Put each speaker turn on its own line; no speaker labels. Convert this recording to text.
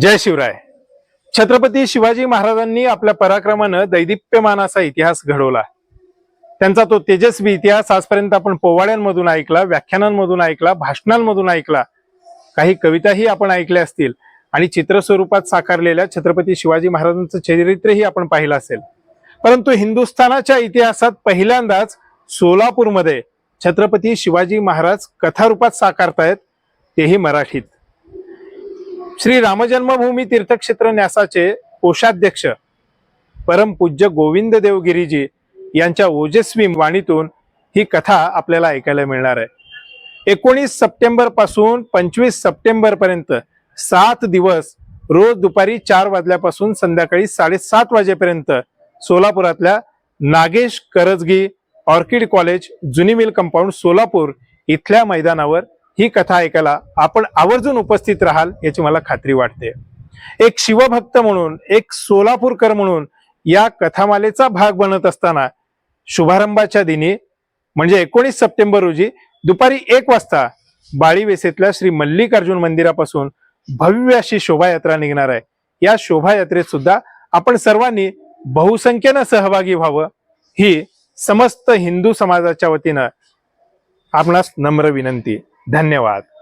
जय शिवराय. छत्रपती शिवाजी महाराजांनी आपल्या पराक्रमानं दैदिप्यमान असा इतिहास घडवला. त्यांचा तो तेजस्वी इतिहास आजपर्यंत आपण पोवाड्यांमधून ऐकला व्याख्यानांमधून ऐकला भाषणांमधून ऐकला. काही कविताही आपण ऐकल्या असतील आणि चित्रस्वरूपात साकारलेल्या छत्रपती शिवाजी महाराजांचं चरित्रही आपण पाहिलं असेल. परंतु हिंदुस्थानाच्या इतिहासात पहिल्यांदाच सोलापूरमध्ये छत्रपती शिवाजी महाराज कथारूपात साकारतायत तेही मराठीत. श्री रामजन्मभूमी तीर्थक्षेत्र न्यासाचे कोषाध्यक्ष परमपूज्य गोविंद देवगिरीजी यांच्या ओजस्वी वाणीतून ही कथा आपल्याला ऐकायला मिळणार आहे. एकोणीस सप्टेंबरपासून पंचवीस सप्टेंबर पर्यंत सात दिवस रोज दुपारी चार वाजल्यापासून संध्याकाळी साडेसात वाजेपर्यंत सोलापुरातल्या नागेश करजगी ऑर्किड कॉलेज जुनी मिल कंपाऊंड सोलापूर इथल्या मैदानावर ही कथा ऐकायला आपण आवर्जून उपस्थित राहाल याची मला खात्री वाटते. एक शिवभक्त म्हणून एक सोलापूरकर म्हणून या कथामालेचा भाग बनत असताना शुभारंभाच्या दिनी म्हणजे एकोणीस सप्टेंबर रोजी दुपारी एक वाजता बाळीवेसेतल्या श्री मल्लिकार्जुन मंदिरापासून भव्य अशी शोभायात्रा निघणार आहे. या शोभायात्रेत सुद्धा आपण सर्वांनी बहुसंख्येनं सहभागी व्हावं ही समस्त हिंदू समाजाच्या वतीनं आपणास नम्र विनंती. धन्यवाद.